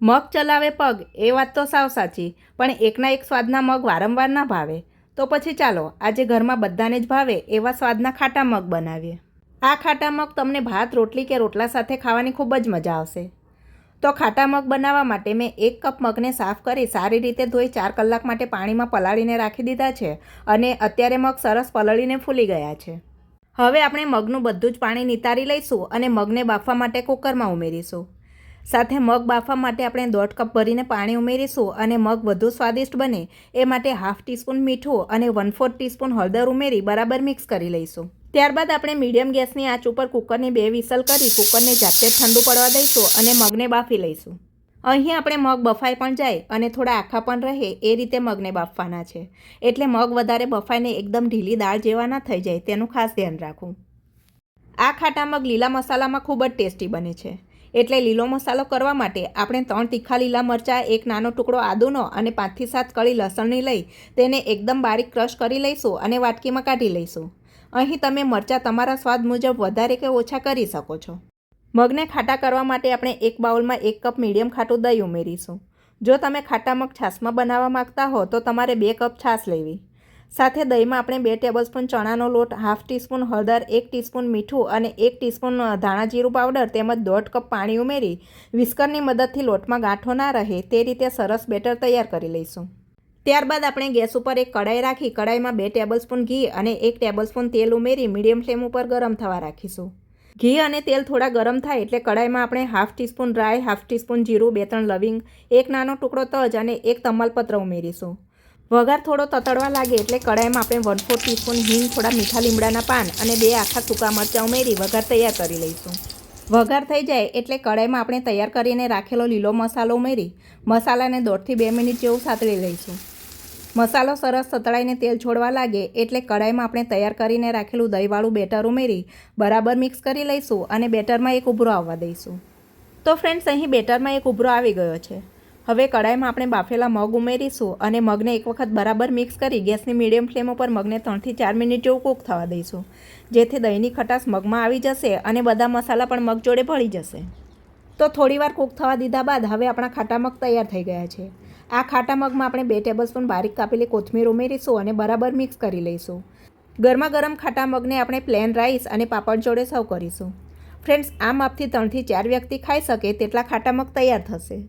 મગ ચલાવે પગ, એ વાત તો સાવ સાચી, પણ એકના એક સ્વાદના મગ વારંવાર ના ભાવે. તો પછી ચાલો, આજે ઘરમાં બધાને જ ભાવે એવા સ્વાદના ખાટા મગ બનાવીએ. આ ખાટા મગ તમને ભાત, રોટલી કે રોટલા સાથે ખાવાની ખૂબ જ મજા આવશે. તો ખાટા મગ બનાવવા માટે મેં એક કપ મગને સાફ કરી સારી રીતે ધોઈ ચાર કલાક માટે પાણીમાં પલાળીને રાખી દીધા છે અને અત્યારે મગ સરસ પલળીને ફૂલી ગયા છે. હવે આપણે મગનું બધું જ પાણી નિતારી લઈશું અને મગને બાફવા માટે કુકરમાં ઉમેરીશું. સાથે મગ બાફવા માટે આપણે દોઢ કપ ભરીને પાણી ઉમેરીશું અને મગ વધુ સ્વાદિષ્ટ બને એ માટે હાફ ટીસ્પૂન મીઠું અને વન ફોર્થ ટીસ્પૂન હળદર ઉમેરી બરાબર મિક્સ કરી લઈશું. ત્યારબાદ આપણે મીડિયમ ગેસની આંચ ઉપર કુકરની બે વિસલ કરી કુકરને જાતે ઠંડુ પડવા દઈશું અને મગને બાફી લઈશું. અહીં આપણે મગ બફાઈ પણ જાય અને થોડા આખા પણ રહે એ રીતે મગને બાફવાના છે. એટલે મગ વધારે બફાઈને એકદમ ઢીલી દાળ જેવા ના થઈ જાય તેનું ખાસ ધ્યાન રાખવું. આ ખાટા મગ લીલા મસાલામાં ખૂબ જ ટેસ્ટી બને છે. એટલે લીલો મસાલો કરવા માટે આપણે ત્રણ તીખા લીલા મરચાં, એક નાનો ટુકડો આદુનો અને પાંચથી સાત કળી લસણની લઈ તેને એકદમ બારીક ક્રશ કરી લઈશું અને વાટકીમાં કાઢી લઈશું. અહીં તમે મરચાં તમારા સ્વાદ મુજબ વધારે કે ઓછા કરી શકો છો. મગને ખાટા કરવા માટે આપણે એક બાઉલમાં એક કપ મીડિયમ ખાટું દહીં ઉમેરીશું. જો તમે ખાટા મગ છાશમાં બનાવવા માંગતા હો તો તમારે બે કપ છાશ લેવી. સાથે દહીંમાં આપણે બે ટેબલસ્પૂન ચણાનો લોટ હાફ ટીસ્પૂન હળદર, એક ટીસ્પૂન મીઠું અને એક ટીસ્પૂન ધાણા જીરું પાવડર તેમજ દોઢ કપ પાણી ઉમેરી વિસ્કરની મદદથી લોટમાં ગાંઠો ના રહે તે રીતે સરસ બેટર તૈયાર કરી લઈશું. ત્યારબાદ આપણે ગેસ ઉપર એક કડાઈ રાખી કડાઈમાં બે ટેબલસ્પૂન ઘી અને એક ટેબલસ્પૂન તેલ ઉમેરી મીડિયમ ફ્લેમ ઉપર ગરમ થવા રાખીશું. ઘી અને તેલ થોડા ગરમ થાય એટલે કડાઈમાં આપણે half teaspoon dry half teaspoon જીરું, બે ત્રણ લવિંગ, એક નાનો ટુકડો તજ અને એક તમાલપત્ર ઉમેરીશું. વઘાર થોડો તતડવા લાગે એટલે કડાઈમાં આપણે વન ફોર ટીસ્પૂન હિંગ, થોડા મીઠા લીમડાના પાન અને બે આખા સૂકા મરચાં ઉમેરી વઘાર તૈયાર કરી લઈશું. વઘાર થઈ જાય એટલે કડાઈમાં આપણે તૈયાર કરીને રાખેલો લીલો મસાલો ઉમેરી મસાલાને દોઢથી બે મિનિટ જેવું સાતળી લઈશું. મસાલો સરસ સતળાઈને તેલ છોડવા લાગે એટલે કડાઈમાં આપણે તૈયાર કરીને રાખેલું દહીંવાળું બેટર ઉમેરી બરાબર મિક્સ કરી લઈશું અને બેટરમાં એક ઉભરો આવવા દઈશું. તો ફ્રેન્ડ્સ અહીં બેટરમાં એક ઉભરો આવી ગયો છે. હવે કડાઈમાં આપણે બાફેલા મગ ઉમેરીશું અને મગને એક વખત બરાબર મિક્સ કરી ગેસની મીડિયમ ફ્લેમ ઉપર મગને ત્રણથી ચાર મિનિટ જેવું કૂક થવા દઈશું. જેથી દહીંની ખટાશ મગમાં આવી જશે અને બધા મસાલા પણ મગ જોડે ભળી જશે. તો થોડીવાર કૂક થવા દીધા બાદ હવે આપણા ખાટા મગ તૈયાર થઈ ગયા છે. આ ખાટા મગમાં આપણે બે ટેબલસ્પૂન બારીક કાપેલી કોથમીર ઉમેરીશું અને બરાબર મિક્સ કરી લઈશું. ગરમા ગરમ ખાટા મગને આપણે પ્લેન રાઈસ અને પાપડ જોડે સર્વ કરીશું. ફ્રેન્ડ્સ આ માપથી ત્રણથી ચાર વ્યક્તિ ખાઈ શકે તેટલા ખાટા મગ તૈયાર થશે.